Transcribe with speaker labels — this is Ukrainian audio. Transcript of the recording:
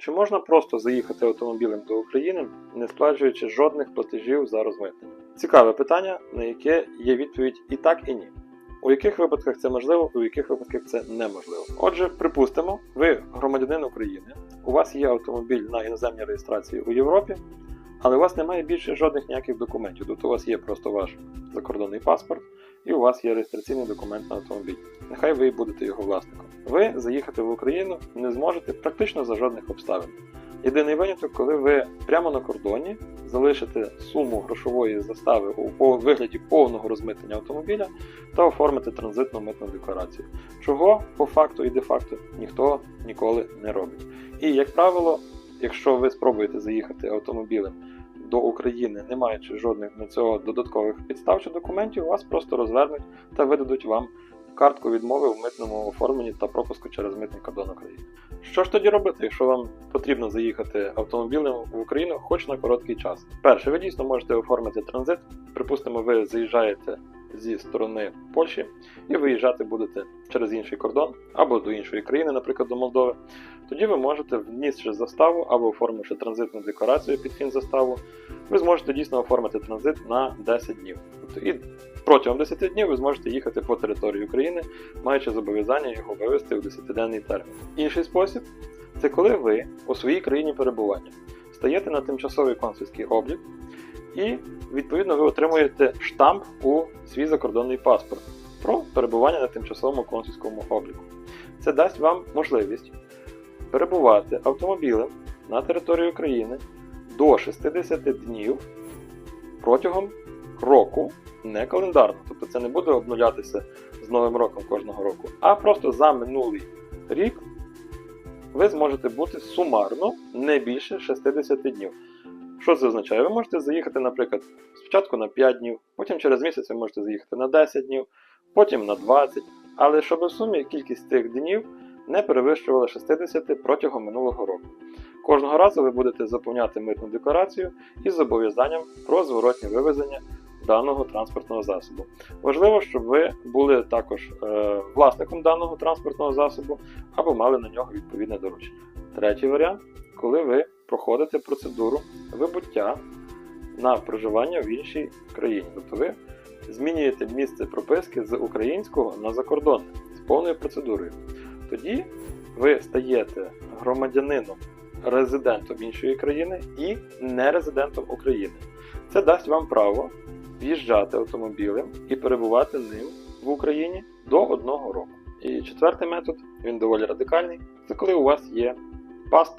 Speaker 1: Чи можна просто заїхати автомобілем до України, не сплачуючи жодних платежів за розмитнення? Цікаве питання, на яке є відповідь і так, і ні. У яких випадках це можливо, у яких випадках це неможливо. Отже, припустимо, ви громадянин України, у вас є автомобіль на іноземній реєстрації у Європі, але у вас немає більше жодних ніяких документів. Тобто у вас є просто ваш закордонний паспорт, і у вас є реєстраційний документ на автомобіль. Нехай ви будете його власником. Ви заїхати в Україну не зможете практично за жодних обставин. Єдиний виняток, коли ви прямо на кордоні залишите суму грошової застави у вигляді повного розмитнення автомобіля та оформите транзитну митну декларацію. Чого по факту і де-факто ніхто ніколи не робить. І як правило, якщо ви спробуєте заїхати автомобілем до України, не маючи жодних на цього додаткових підстав чи документів, вас просто розвернуть та видадуть вам картку відмови в митному оформленні та пропуску через митний кордон України. Що ж тоді робити, якщо вам потрібно заїхати автомобілем в Україну хоч на короткий час? Перше, ви дійсно можете оформити транзит. Припустимо, ви заїжджаєте зі сторони Польщі і виїжджати будете через інший кордон або до іншої країни, наприклад, до Молдови. Тоді ви можете, внісши заставу або оформивши транзитну декларацію під фінзаставу, ви зможете дійсно оформити транзит на 10 днів. Тобто і протягом 10 днів ви зможете їхати по території України, маючи зобов'язання його вивезти у 10-денний термін. Інший спосіб це коли ви у своїй країні перебування стаєте на тимчасовий консульський облік і відповідно ви отримуєте штамп у свій закордонний паспорт про перебування на тимчасовому консульському обліку. Це дасть вам можливість перебувати автомобілем на території України до 60 днів протягом року, не календарно. Тобто це не буде обнулятися з Новим роком кожного року, а просто за минулий рік ви зможете бути сумарно не більше 60 днів. Що це означає? Ви можете заїхати, наприклад, спочатку на 5 днів, потім через місяць ви можете заїхати на 10 днів, потім на 20, але щоб в сумі кількість цих днів не перевищувала 60 протягом минулого року. Кожного разу ви будете заповняти митну декларацію із зобов'язанням про зворотнє вивезення даного транспортного засобу. Важливо, щоб ви були також е, власником даного транспортного засобу або мали на нього відповідне доручення. Третій варіант, коли ви проходите процедуру вибуття на проживання в іншій країні. Тобто ви змінюєте місце прописки з українського на закордонне з повною процедурою. Тоді ви стаєте громадянином, резидентом іншої країни і нерезидентом України. Це дасть вам право в'їжджати автомобілем і перебувати ним в Україні до одного року. І четвертий метод, він доволі радикальний, це коли у вас є паспорт.